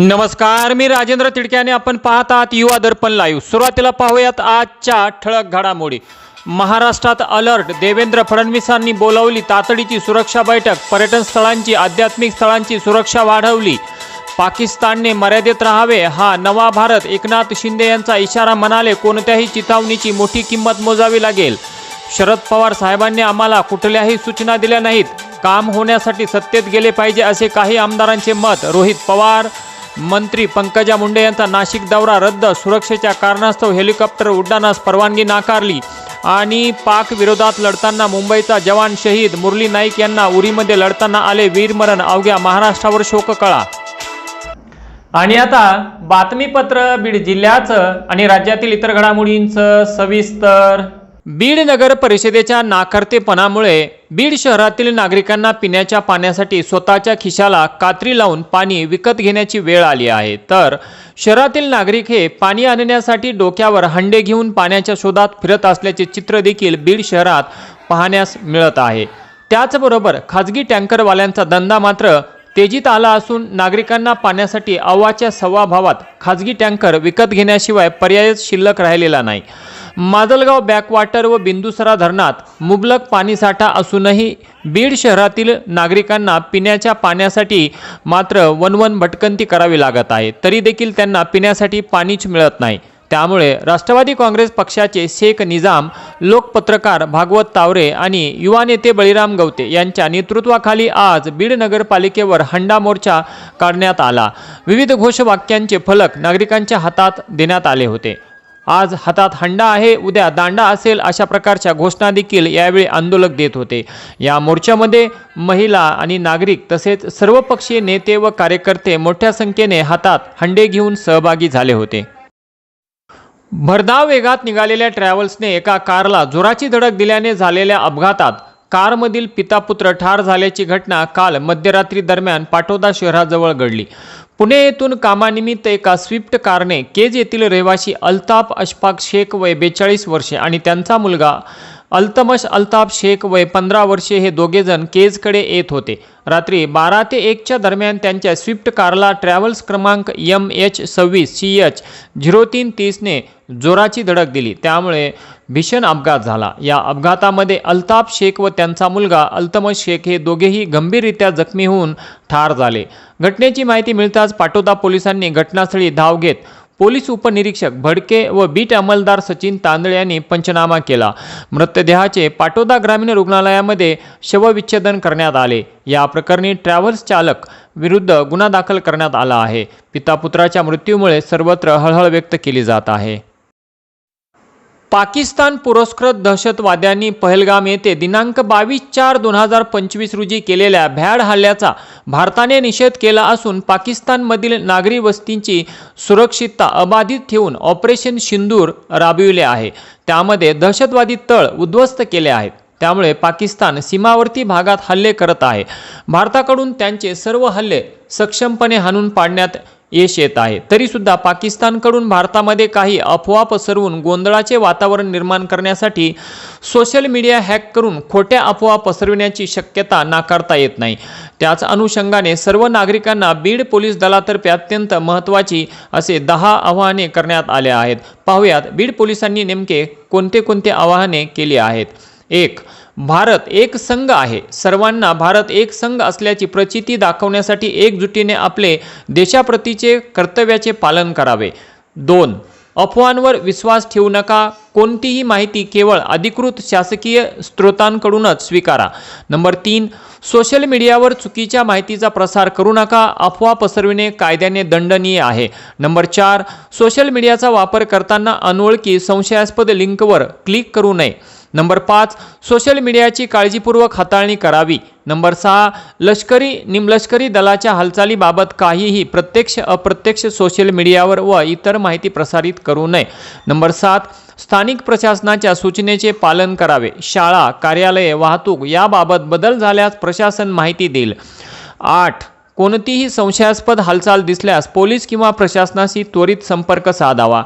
नमस्कार मी राजेंद्र तिडक्याने आपण पाहत आहात युवा दर्पण लाईव्ह सुरुवातीला पाहूयात आजच्या ठळक घडामोडी. महाराष्ट्रात अलर्ट देवेंद्र फडणवीसांनी बोलावली तातडीची सुरक्षा बैठक. पर्यटन स्थळांची आध्यात्मिक स्थळांची सुरक्षा वाढवली. पाकिस्तानने मर्यादेत राहावे हा नवा भारत. एकनाथ शिंदे यांचा इशारा म्हणाले कोणत्याही चिथावणीची मोठी किंमत मोजावी लागेल. शरद पवार साहेबांनी आम्हाला कुठल्याही सूचना दिल्या नाहीत. काम होण्यासाठी सत्तेत गेले पाहिजे असे काही आमदारांचे मत. रोहित पवार मंत्री पंकजा मुंडे यांचा नाशिक दौरा रद्द सुरक्षेच्या कारणास्तव हेलिकॉप्टर उड्डाणास परवानगी नाकारली. आणि पाक विरोधात लढताना मुंबईचा जवान शहीद मुरली नाईक यांना उरीमध्ये लढताना आले वीरमरण अवघ्या महाराष्ट्रावर शोककळा. आणि आता बातमीपत्र बीड जिल्ह्याचं आणि राज्यातील इतर घडामोडींचं सविस्तर बीड नगर परिषदेच्या नाकर्तेपणामुळे बीड शहरातील नागरिकांना पिण्याच्या पाण्यासाठी स्वतःच्या खिशाला कात्री लावून पाणी विकत घेण्याची वेळ आली आहे. तर शहरातील नागरिक हे पाणी आणण्यासाठी डोक्यावर हंडे घेऊन पाण्याच्या शोधात फिरत असल्याचे चित्र देखील बीड शहरात पाहण्यास मिळत आहे. त्याचबरोबर खाजगी टँकरवाल्यांचा धंदा मात्र तेजीत आला असून नागरिकांना पाण्यासाठी अव्वाच्या सव्वा भावात खाजगी टँकर विकत घेण्याशिवाय पर्यायच शिल्लक राहिलेला नाही. माजलगाव बॅकवॉटर व बिंदुसरा धरणात मुबलक पाणीसाठा असूनही बीड शहरातील नागरिकांना पिण्याच्या पाण्यासाठी मात्र वनवन भटकंती करावी लागत आहे. तरी देखील त्यांना पिण्यासाठी पाणीच मिळत नाही. त्यामुळे राष्ट्रवादी काँग्रेस पक्षाचे शेख निजाम लोकपत्रकार भागवत तावरे आणि युवा नेते बळीराम गवते यांच्या नेतृत्वाखाली आज बीड नगरपालिकेवर हंडा मोर्चा काढण्यात आला. विविध घोषवाक्यांचे फलक नागरिकांच्या हातात देण्यात आले होते. आज हातात हंडा आहे उद्या दांडा असेल अशा प्रकारच्या घोषणा देखील यावेळी आंदोलक देत होते. या मोर्चामध्ये महिला आणि नागरिक तसेच सर्वपक्षीय नेते व कार्यकर्ते मोठ्या संख्येने हातात हंडे घेऊन सहभागी झाले होते. भरधाव वेगात निघालेल्या ट्रॅव्हल्सने एका कारला जोराची धडक दिल्याने झालेल्या अपघातात कारमधील पिता पुत्र ठार झाल्याची घटना काल मध्यरात्री दरम्यान पाटोदा शहराजवळ घडली. पुणे येथून कामानिमित्त एका स्विफ्ट कारने केज येथील रहिवासी अल्ताफ अशफाक शेख वय बेचाळीस वर्षे आणि त्यांचा मुलगा अल्तमश अल्ताफ शेख वय पंधरा वर्षे हे दोघेजण केजकडे येत होते. रात्री बारा ते एकच्या दरम्यान त्यांच्या स्विफ्ट कारला ट्रॅव्हल्स क्रमांक एम एच सव्वीस सी एच झिरो तीन तीसने जोराची धडक दिली. त्यामुळे भीषण अपघात झाला. या अपघातामध्ये अल्ताफ शेख व त्यांचा मुलगा अल्तमज शेख हे दोघेही गंभीररित्या जखमी होऊन ठार झाले. घटनेची माहिती मिळताच पाटोदा पोलिसांनी घटनास्थळी धाव घेत पोलीस उपनिरीक्षक भडके व बीट अंमलदार सचिन तांदळे यांनी पंचनामा केला. मृतदेहाचे पाटोदा ग्रामीण रुग्णालयामध्ये शवविच्छेदन करण्यात आले. या प्रकरणी ट्रॅव्हल्स चालक विरुद्ध गुन्हा दाखल करण्यात आला आहे. पिता पुत्राच्या मृत्यूमुळे सर्वत्र हळहळ व्यक्त केली जात आहे. पाकिस्तान पुरस्कृत दहशतवाद्यांनी पहलगाम येथे दिनांक बावीस चार दोन हजार पंचवीस रोजी केलेल्या भ्याड हल्ल्याचा भारताने निषेध केला असून पाकिस्तानमधील नागरी वस्तींची सुरक्षितता अबाधित ठेवून ऑपरेशन सिंदूर राबविले आहे. त्यामध्ये दहशतवादी तळ उद्ध्वस्त केले आहेत. त्यामुळे पाकिस्तान सीमावर्ती भागात हल्ले करत आहे. भारताकडून त्यांचे सर्व हल्ले सक्षमपणे हाणून पाडण्यात यश येत आहे. तरीसुद्धा पाकिस्तानकडून भारतामध्ये काही अफवा पसरवून गोंधळाचे वातावरण निर्माण करण्यासाठी सोशल मीडिया हॅक करून खोट्या अफवा पसरविण्याची शक्यता नाकारता येत नाही. त्याच अनुषंगाने सर्व नागरिकांना बीड पोलीस दलातर्फे अत्यंत महत्त्वाची असे दहा आवाहने करण्यात आले आहेत. पाहुयात बीड पोलिसांनी नेमके कोणते कोणते आवाहने केली आहेत? एक भारत एक संघ आहे. सर्वांना भारत एक संघ असल्याची प्रचिती दाखवण्यासाठी एकजुटीने आपले देशाप्रतीचे कर्तव्याचे पालन करावे. दोन अफवांवर विश्वास ठेवू नका. कोणतीही माहिती केवळ अधिकृत शासकीय स्रोतांकडूनच स्वीकारा. नंबर तीन सोशल मीडियावर चुकीच्या माहितीचा प्रसार करू नका. अफवा पसरविणे कायद्याने दंडनीय आहे. नंबर चार सोशल मीडियाचा वापर करताना अनोळखी संशयास्पद लिंकवर क्लिक करू नये. नंबर पाच सोशल मीडियाची काळजीपूर्वक हाताळणी करावी. नंबर सहा लष्करी निमलष्करी दलाच्या हालचालीबाबत काहीही प्रत्यक्ष अप्रत्यक्ष सोशल मीडियावर व इतर माहिती प्रसारित करू नये. नंबर सात स्थानिक प्रशासनाच्या सूचनेचे पालन करावे. शाळा कार्यालये वाहतूक याबाबत बदल झाल्यास प्रशासन माहिती देईल. आठ कोणतीही संशयास्पद हालचाल दिसल्यास पोलीस किंवा प्रशासनाशी त्वरित संपर्क साधावा.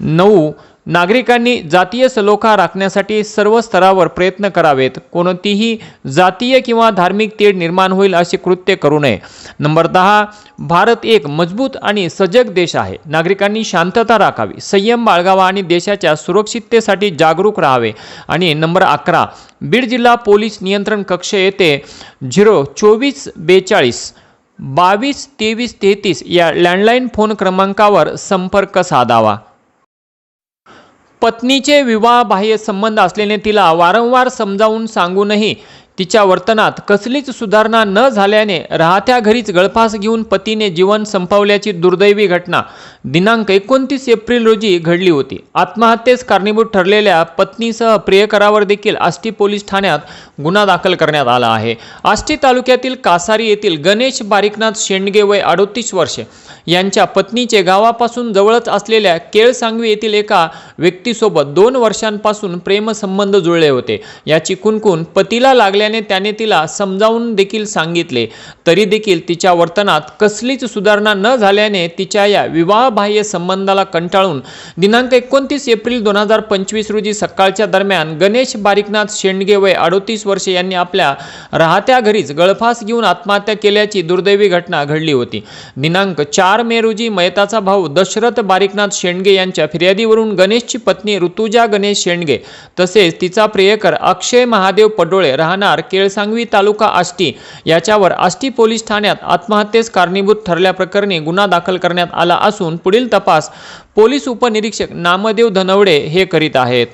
नऊ नागरिकांनी जातीय सलोखा राखण्यासाठी सर्व स्तरावर प्रयत्न करावेत. कोणतीही जातीय किंवा धार्मिक तेढ निर्माण होईल असे कृत्य करू नये. नंबर दहा भारत एक मजबूत आणि सजग देश आहे. नागरिकांनी शांतता राखावी. संयम बाळगावा आणि देशाच्या सुरक्षिततेसाठी जागरूक राहावे. आणि नंबर अकरा बीड जिल्हा पोलीस नियंत्रण कक्ष येथे झिरो चोवीस बेचाळीस बावीस तेवीस तेहतीस या लँडलाईन फोन क्रमांकावर संपर्क साधावा. पत्नीचे विवाहबाह्य संबंध असल्याने तिला वारंवार समजावून सांगूनही तिच्या वर्तनात कसलीच सुधारणा न झाल्याने राहत्या घरीच गळफास घेऊन पतीने जीवन संपवल्याची दुर्दैवी घटना. दिनांक एकोणतीस एप्रिल रोजी घडली होती. आत्महत्येस कारणीभूत ठरलेल्या पत्नीसह प्रियकरावर देखील आष्टी पोलीस ठाण्यात गुन्हा दाखल करण्यात आला आहे. आष्टी तालुक्यातील कासारी येथील गणेश बारिकनाथ शेंडगे वय अडोतीस वर्षे. यांच्या पत्नीचे गावापासून जवळच असलेल्या केळसांगवी येथील एका व्यक्तीसोबत दोन वर्षांपासून प्रेमसंबंध जुळले होते. याची कुणकुण पतीला असल्याने त्याने तिला समजावून देखील सांगितले. तरी देखील तिच्या वर्तनात कसलीच सुधारणा न झाल्याने तिच्या या विवाहबाह्य संबंधाला कंटाळून दिनांक एकोणतीस एप्रिल दोन हजार पंचवीस रोजी सकाळच्या दरम्यान गणेश बारीकनाथ शेंडगे वय अडोतीस वर्षे यांनी आपल्या राहत्या घरीच गळफास घेऊन आत्महत्या केल्याची दुर्दैवी घटना घडली होती. दिनांक चार मे रोजी मयताचा भाऊ दशरथ बारीकनाथ शेंडगे यांच्या फिर्यादीवरून गणेशची पत्नी ऋतुजा गणेश शेंडगे तसेच तिचा प्रियकर अक्षय महादेव पडोळे राहणार केळसांगवी तालुका आष्टी याच्यावर आष्टी पोलीस ठाण्यात आत्महत्येस कारणीभूत ठरल्याप्रकरणी गुन्हा दाखल करण्यात आला असून पुढील तपास पोलीस उपनिरीक्षक नामदेव धनवडे हे करीत आहेत.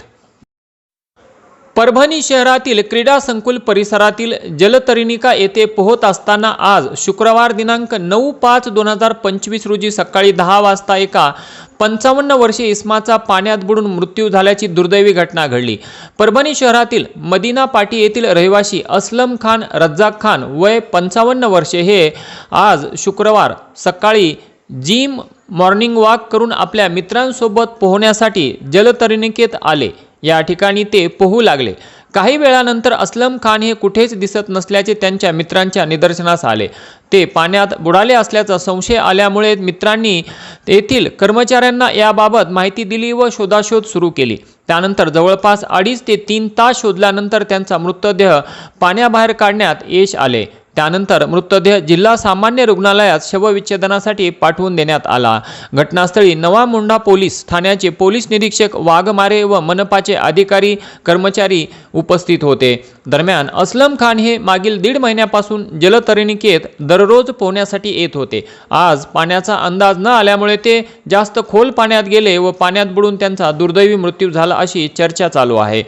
परभणी शहरातील क्रीडा संकुल परिसरातील जलतरणिका येथे पोहत असताना आज शुक्रवार दिनांक नऊ पाच दोन हजार पंचवीस रोजी सकाळी दहा वाजता एका पंचावन्न वर्षे इस्माचा पाण्यात बुडून मृत्यू झाल्याची दुर्दैवी घटना घडली. परभणी शहरातील मदिना पाटी येथील रहिवासी असलम खान रज्जाक खान वय पंचावन्न वर्षे हे आज शुक्रवार सकाळी जिम मॉर्निंग वॉक करून आपल्या मित्रांसोबत पोहण्यासाठी जलतरणिकेत आले. या ठिकाणी ते पोहू लागले. काही वेळानंतर असलम खान हे कुठेच दिसत नसल्याचे त्यांच्या मित्रांच्या निदर्शनास आले. ते पाण्यात बुडाले असल्याचा संशय आल्यामुळे मित्रांनी येथील कर्मचाऱ्यांना याबाबत माहिती दिली व शोधाशोध सुरू केली. त्यानंतर जवळपास अडीच ते तीन तास शोधल्यानंतर त्यांचा मृतदेह पाण्याबाहेर काढण्यात यश आले. त्यानंतर मृतदेह जिल्हा सामान्य रुग्णालयात शवविच्छेदनासाठी पाठवून देण्यात आला. घटनास्थळी नवा मुंढा पोलीस ठाण्याचे पोलीस निरीक्षक वाघमारे व मनपाचे अधिकारी कर्मचारी उपस्थित होते. दरम्यान असलम खान हे मागील दीड महिन्यापासून जलतरणिकेत दररोज पोहण्यासाठी येत होते. आज पाण्याचा अंदाज न आल्यामुळे ते जास्त खोल पाण्यात गेले व पाण्यात बुडून त्यांचा दुर्दैवी मृत्यू झाला अशी चर्चा चालू आहे.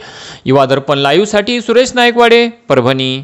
युवा दर्पण लाईव्हसाठी सुरेश नायकवाडे परभणी.